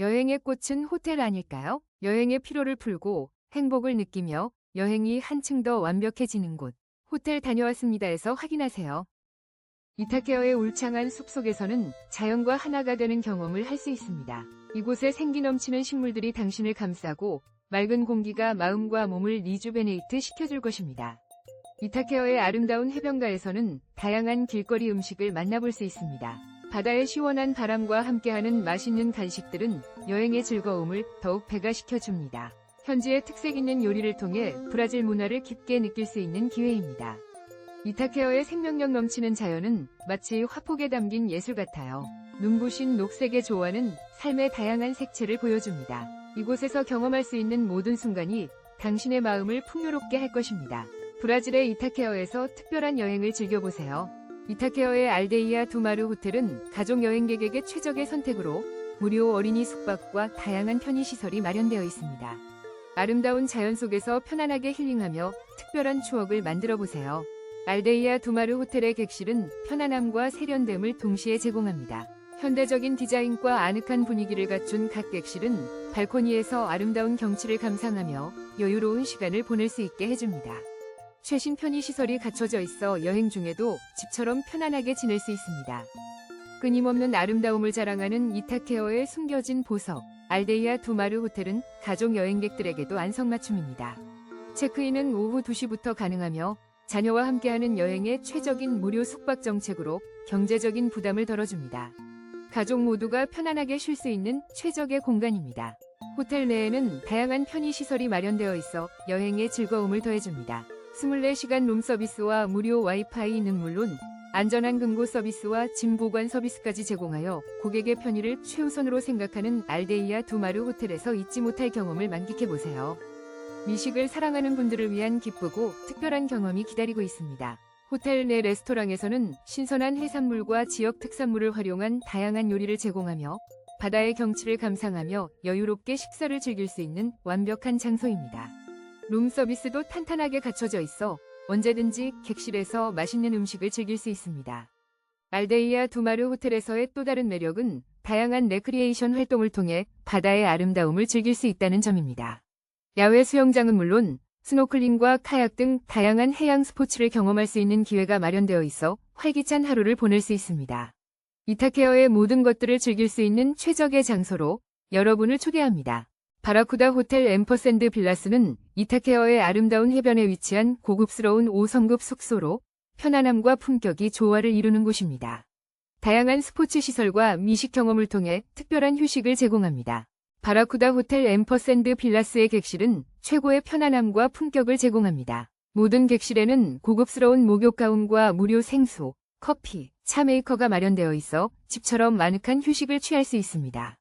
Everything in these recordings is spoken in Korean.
여행의 꽃은 호텔 아닐까요? 여행의 피로를 풀고 행복을 느끼며 여행이 한층 더 완벽해지는 곳. 호텔 다녀왔습니다에서 확인하세요. 이타케어의 울창한 숲속에서는 자연과 하나가 되는 경험을 할 수 있습니다. 이곳에 생기 넘치는 식물들이 당신을 감싸고 맑은 공기가 마음과 몸을 리주베네이트 시켜줄 것입니다. 이타케어의 아름다운 해변가에서는 다양한 길거리 음식을 만나볼 수 있습니다. 바다의 시원한 바람과 함께하는 맛있는 간식들은 여행의 즐거움을 더욱 배가시켜줍니다. 현지의 특색 있는 요리를 통해 브라질 문화를 깊게 느낄 수 있는 기회입니다. 이타케어의 생명력 넘치는 자연은 마치 화폭에 담긴 예술 같아요. 눈부신 녹색의 조화는 삶의 다양한 색채를 보여줍니다. 이곳에서 경험할 수 있는 모든 순간이 당신의 마음을 풍요롭게 할 것입니다. 브라질의 이타케어에서 특별한 여행을 즐겨보세요. 이타케어의 알데이아 두마르 호텔은 가족 여행객에게 최적의 선택으로 무료 어린이 숙박과 다양한 편의시설이 마련되어 있습니다. 아름다운 자연 속에서 편안하게 힐링하며 특별한 추억을 만들어 보세요. 알데이아 두마르 호텔의 객실은 편안함과 세련됨을 동시에 제공합니다. 현대적인 디자인과 아늑한 분위기를 갖춘 각 객실은 발코니에서 아름다운 경치를 감상하며 여유로운 시간을 보낼 수 있게 해줍니다. 최신 편의시설이 갖춰져 있어 여행 중에도 집처럼 편안하게 지낼 수 있습니다. 끊임없는 아름다움을 자랑하는 이타케어의 숨겨진 보석, 알데이아 두마르 호텔은 가족 여행객들에게도 안성맞춤입니다. 체크인은 오후 2시부터 가능하며 자녀와 함께하는 여행의 최적인 무료 숙박 정책으로 경제적인 부담을 덜어줍니다. 가족 모두가 편안하게 쉴 수 있는 최적의 공간입니다. 호텔 내에는 다양한 편의시설이 마련되어 있어 여행의 즐거움을 더해줍니다. 24시간 룸 서비스와 무료 와이파이는 물론 안전한 금고 서비스와 짐 보관 서비스까지 제공하여 고객의 편의를 최우선으로 생각하는 알데이아 두마르 호텔에서 잊지 못할 경험을 만끽해보세요. 미식을 사랑하는 분들을 위한 기쁘고 특별한 경험이 기다리고 있습니다. 호텔 내 레스토랑에서는 신선한 해산물과 지역 특산물을 활용한 다양한 요리를 제공하며 바다의 경치를 감상하며 여유롭게 식사를 즐길 수 있는 완벽한 장소입니다. 룸 서비스도 탄탄하게 갖춰져 있어 언제든지 객실에서 맛있는 음식을 즐길 수 있습니다. 알데이아 두마르 호텔에서의 또 다른 매력은 다양한 레크리에이션 활동을 통해 바다의 아름다움을 즐길 수 있다는 점입니다. 야외 수영장은 물론 스노클링과 카약 등 다양한 해양 스포츠를 경험할 수 있는 기회가 마련되어 있어 활기찬 하루를 보낼 수 있습니다. 이타케어의 모든 것들을 즐길 수 있는 최적의 장소로 여러분을 초대합니다. 바라쿠다 호텔 엠퍼샌드 빌라스는 이타케어의 아름다운 해변에 위치한 고급스러운 5성급 숙소로 편안함과 품격이 조화를 이루는 곳입니다. 다양한 스포츠 시설과 미식 경험을 통해 특별한 휴식을 제공합니다. 바라쿠다 호텔 엠퍼샌드 빌라스의 객실은 최고의 편안함과 품격을 제공합니다. 모든 객실에는 고급스러운 목욕 가운과 무료 생수, 커피, 차 메이커가 마련되어 있어 집처럼 아늑한 휴식을 취할 수 있습니다.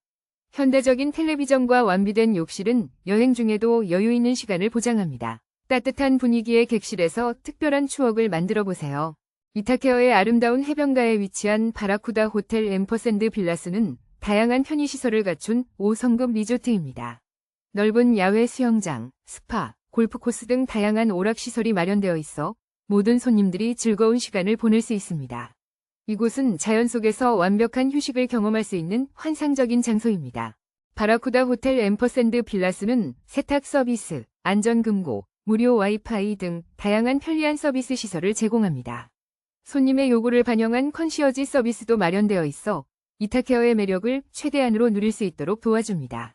현대적인 텔레비전과 완비된 욕실은 여행 중에도 여유 있는 시간을 보장합니다. 따뜻한 분위기의 객실에서 특별한 추억을 만들어 보세요. 이타케어의 아름다운 해변가에 위치한 바라쿠다 호텔 엠퍼샌드 빌라스는 다양한 편의시설을 갖춘 5성급 리조트입니다. 넓은 야외 수영장, 스파, 골프 코스 등 다양한 오락시설이 마련되어 있어 모든 손님들이 즐거운 시간을 보낼 수 있습니다. 이곳은 자연 속에서 완벽한 휴식을 경험할 수 있는 환상적인 장소입니다. 바라쿠다 호텔 엠퍼샌드 빌라스는 세탁 서비스, 안전금고, 무료 와이파이 등 다양한 편리한 서비스 시설을 제공합니다. 손님의 요구를 반영한 컨시어지 서비스도 마련되어 있어 이타케어의 매력을 최대한으로 누릴 수 있도록 도와줍니다.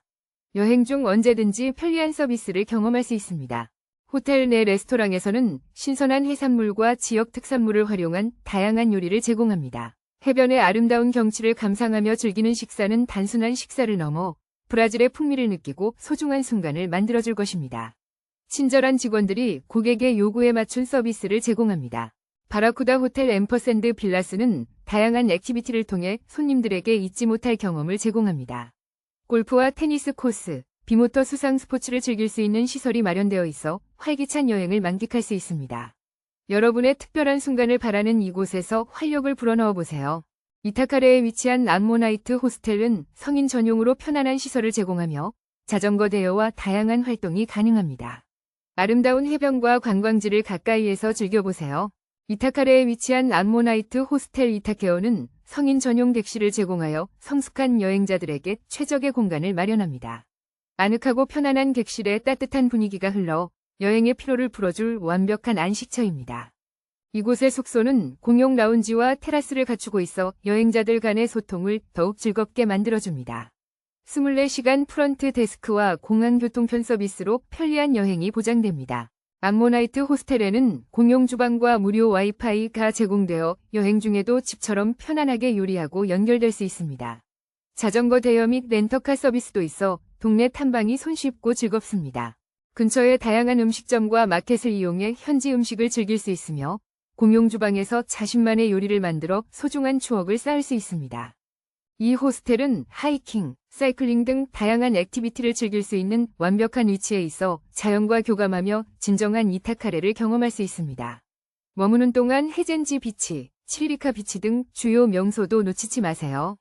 여행 중 언제든지 편리한 서비스를 경험할 수 있습니다. 호텔 내 레스토랑에서는 신선한 해산물과 지역 특산물을 활용한 다양한 요리를 제공합니다. 해변의 아름다운 경치를 감상하며 즐기는 식사는 단순한 식사를 넘어 브라질의 풍미를 느끼고 소중한 순간을 만들어줄 것입니다. 친절한 직원들이 고객의 요구에 맞춘 서비스를 제공합니다. 바라쿠다 호텔 엠퍼샌드 빌라스는 다양한 액티비티를 통해 손님들에게 잊지 못할 경험을 제공합니다. 골프와 테니스 코스, 비모터 수상 스포츠를 즐길 수 있는 시설이 마련되어 있어 활기찬 여행을 만끽할 수 있습니다. 여러분의 특별한 순간을 바라는 이곳에서 활력을 불어넣어 보세요. 이타카레에 위치한 암모나이트 호스텔은 성인 전용으로 편안한 시설을 제공하며 자전거 대여와 다양한 활동이 가능합니다. 아름다운 해변과 관광지를 가까이에서 즐겨보세요. 이타카레에 위치한 암모나이트 호스텔 이타케어는 성인 전용 객실을 제공하여 성숙한 여행자들에게 최적의 공간을 마련합니다. 아늑하고 편안한 객실에 따뜻한 분위기가 흘러 여행의 피로를 풀어줄 완벽한 안식처입니다. 이곳의 숙소는 공용 라운지와 테라스를 갖추고 있어 여행자들 간의 소통을 더욱 즐겁게 만들어줍니다. 24시간 프런트 데스크와 공항 교통편 서비스로 편리한 여행이 보장됩니다. 암모나이트 호스텔에는 공용 주방과 무료 와이파이가 제공되어 여행 중에도 집처럼 편안하게 요리하고 연결될 수 있습니다. 자전거 대여 및 렌터카 서비스도 있어 동네 탐방이 손쉽고 즐겁습니다. 근처에 다양한 음식점과 마켓을 이용해 현지 음식을 즐길 수 있으며 공용 주방에서 자신만의 요리를 만들어 소중한 추억을 쌓을 수 있습니다. 이 호스텔은 하이킹, 사이클링 등 다양한 액티비티를 즐길 수 있는 완벽한 위치에 있어 자연과 교감하며 진정한 이타카레를 경험할 수 있습니다. 머무는 동안 해젠지 비치, 치리리카 비치 등 주요 명소도 놓치지 마세요.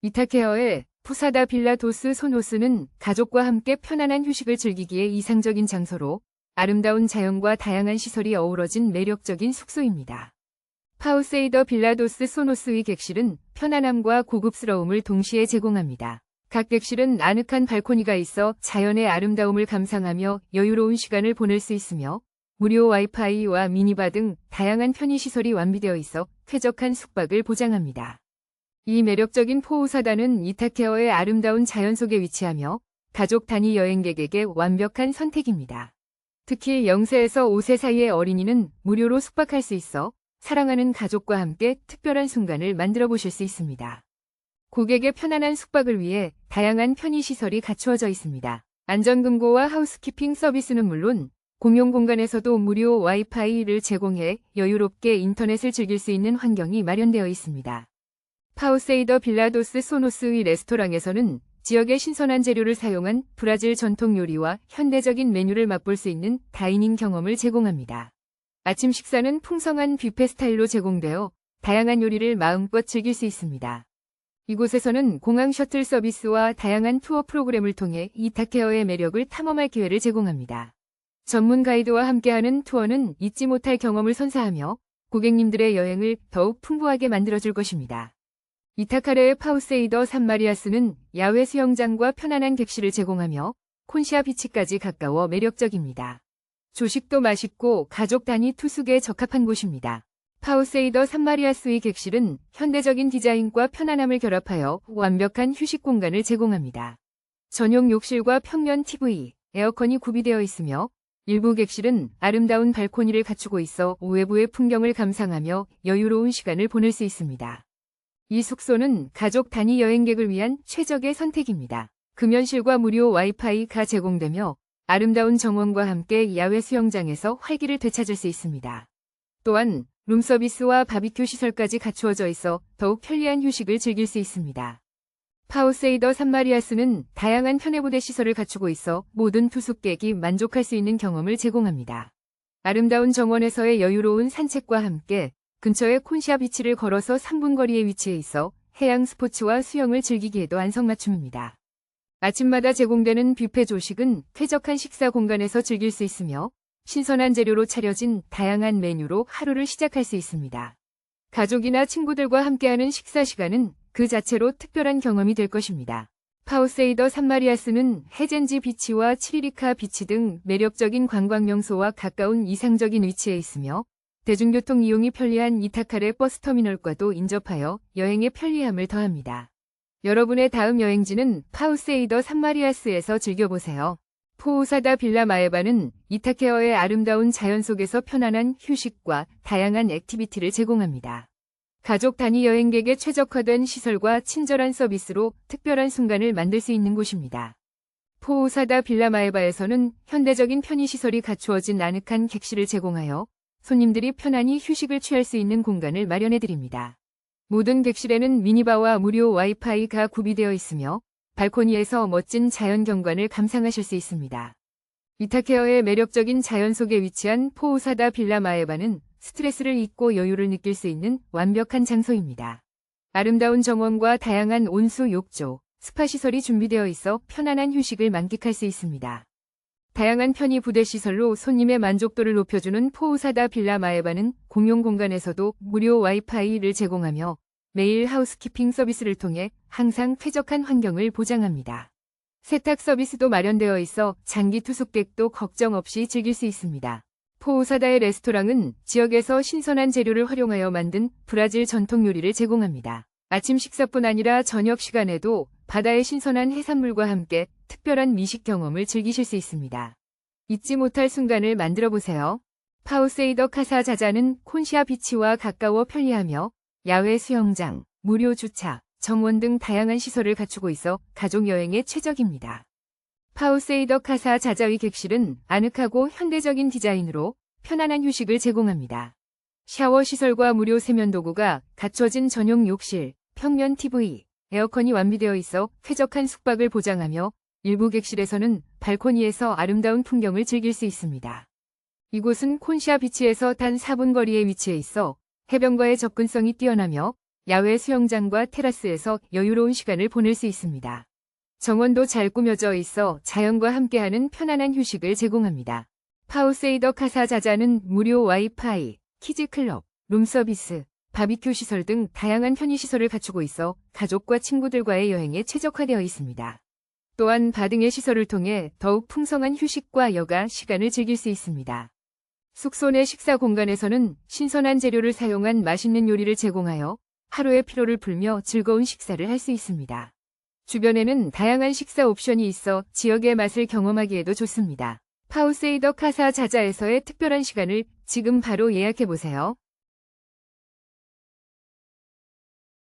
이타케어의 푸사다 빌라 도스 소노스는 가족과 함께 편안한 휴식을 즐기기에 이상적인 장소로 아름다운 자연과 다양한 시설이 어우러진 매력적인 숙소입니다. 파우세이더 빌라도스 소노스의 객실은 편안함과 고급스러움을 동시에 제공합니다. 각 객실은 아늑한 발코니가 있어 자연의 아름다움을 감상하며 여유로운 시간을 보낼 수 있으며 무료 와이파이와 미니바 등 다양한 편의시설이 완비되어 있어 쾌적한 숙박을 보장합니다. 이 매력적인 포우사단은 이타케어의 아름다운 자연 속에 위치하며 가족 단위 여행객에게 완벽한 선택입니다. 특히 0세에서 5세 사이의 어린이는 무료로 숙박할 수 있어 사랑하는 가족과 함께 특별한 순간을 만들어 보실 수 있습니다. 고객의 편안한 숙박을 위해 다양한 편의시설이 갖추어져 있습니다. 안전금고와 하우스키핑 서비스는 물론 공용 공간에서도 무료 와이파이를 제공해 여유롭게 인터넷을 즐길 수 있는 환경이 마련되어 있습니다. 파우세이더 빌라도스 소노스의 레스토랑에서는 지역의 신선한 재료를 사용한 브라질 전통 요리와 현대적인 메뉴를 맛볼 수 있는 다이닝 경험을 제공합니다. 아침 식사는 풍성한 뷔페 스타일로 제공되어 다양한 요리를 마음껏 즐길 수 있습니다. 이곳에서는 공항 셔틀 서비스와 다양한 투어 프로그램을 통해 이타케어의 매력을 탐험할 기회를 제공합니다. 전문 가이드와 함께하는 투어는 잊지 못할 경험을 선사하며 고객님들의 여행을 더욱 풍부하게 만들어줄 것입니다. 이타카레의 파우세이더 산마리아스는 야외 수영장과 편안한 객실을 제공하며 콘시아 비치까지 가까워 매력적입니다. 조식도 맛있고 가족 단위 투숙에 적합한 곳입니다. 파우세이더 산마리아스의 객실은 현대적인 디자인과 편안함을 결합하여 완벽한 휴식 공간을 제공합니다. 전용 욕실과 평면 TV, 에어컨이 구비되어 있으며 일부 객실은 아름다운 발코니를 갖추고 있어 외부의 풍경을 감상하며 여유로운 시간을 보낼 수 있습니다. 이 숙소는 가족 단위 여행객을 위한 최적의 선택입니다. 금연실과 무료 와이파이가 제공되며 아름다운 정원과 함께 야외 수영장에서 활기를 되찾을 수 있습니다. 또한 룸서비스와 바비큐 시설까지 갖추어져 있어 더욱 편리한 휴식을 즐길 수 있습니다. 파우세이더 산마리아스는 다양한 편해부대 시설을 갖추고 있어 모든 투숙객이 만족할 수 있는 경험을 제공합니다. 아름다운 정원에서의 여유로운 산책과 함께 근처의 콘시아 비치를 걸어서 3분 거리에 위치해 있어 해양 스포츠와 수영을 즐기기에도 안성맞춤입니다. 아침마다 제공되는 뷔페 조식은 쾌적한 식사 공간에서 즐길 수 있으며 신선한 재료로 차려진 다양한 메뉴로 하루를 시작할 수 있습니다. 가족이나 친구들과 함께하는 식사 시간은 그 자체로 특별한 경험이 될 것입니다. 파우세이더 산마리아스는 해젠지 비치와 치리리카 비치 등 매력적인 관광 명소와 가까운 이상적인 위치에 있으며 대중교통 이용이 편리한 이타카레 버스터미널과도 인접하여 여행의 편리함을 더합니다. 여러분의 다음 여행지는 파우세이더 산마리아스에서 즐겨보세요. 포우사다 빌라 마에바는 이타케어의 아름다운 자연 속에서 편안한 휴식과 다양한 액티비티를 제공합니다. 가족 단위 여행객에 최적화된 시설과 친절한 서비스로 특별한 순간을 만들 수 있는 곳입니다. 포우사다 빌라 마에바에서는 현대적인 편의시설이 갖추어진 아늑한 객실을 제공하여 손님들이 편안히 휴식을 취할 수 있는 공간을 마련해드립니다. 모든 객실에는 미니바와 무료 와이파이가 구비되어 있으며 발코니에서 멋진 자연 경관을 감상하실 수 있습니다. 이타케어의 매력적인 자연 속에 위치한 포우사다 빌라 마에바는 스트레스를 잊고 여유를 느낄 수 있는 완벽한 장소입니다. 아름다운 정원과 다양한 온수 욕조, 스파 시설이 준비되어 있어 편안한 휴식을 만끽할 수 있습니다. 다양한 편의 부대 시설로 손님의 만족도를 높여주는 포우사다 빌라 마에바는 공용 공간에서도 무료 와이파이를 제공하며 매일 하우스키핑 서비스를 통해 항상 쾌적한 환경을 보장합니다. 세탁 서비스도 마련되어 있어 장기 투숙객도 걱정 없이 즐길 수 있습니다. 포우사다의 레스토랑은 지역에서 신선한 재료를 활용하여 만든 브라질 전통 요리를 제공합니다. 아침 식사뿐 아니라 저녁 시간에도 바다의 신선한 해산물과 함께 특별한 미식 경험을 즐기실 수 있습니다. 잊지 못할 순간을 만들어 보세요. 파우세이더 카사 자자는 콘시아 비치와 가까워 편리하며 야외 수영장, 무료 주차, 정원 등 다양한 시설을 갖추고 있어 가족 여행에 최적입니다. 파우세이더 카사 자자위 객실은 아늑하고 현대적인 디자인으로 편안한 휴식을 제공합니다. 샤워 시설과 무료 세면 도구가 갖춰진 전용 욕실, 평면 TV, 에어컨이 완비되어 있어 쾌적한 숙박을 보장하며 일부 객실에서는 발코니에서 아름다운 풍경을 즐길 수 있습니다. 이곳은 콘시아 비치에서 단 4분 거리에 위치해 있어 해변과의 접근성이 뛰어나며 야외 수영장과 테라스에서 여유로운 시간을 보낼 수 있습니다. 정원도 잘 꾸며져 있어 자연과 함께하는 편안한 휴식을 제공합니다. 파우세이더 카사 자자는 무료 와이파이, 키즈클럽, 룸서비스, 바비큐 시설 등 다양한 편의시설을 갖추고 있어 가족과 친구들과의 여행에 최적화되어 있습니다. 또한 바등의 시설을 통해 더욱 풍성한 휴식과 여가 시간을 즐길 수 있습니다. 숙소 내 식사 공간에서는 신선한 재료를 사용한 맛있는 요리를 제공하여 하루의 피로를 풀며 즐거운 식사를 할 수 있습니다. 주변에는 다양한 식사 옵션이 있어 지역의 맛을 경험하기에도 좋습니다. 파우세이더 카사 자자에서의 특별한 시간을 지금 바로 예약해 보세요.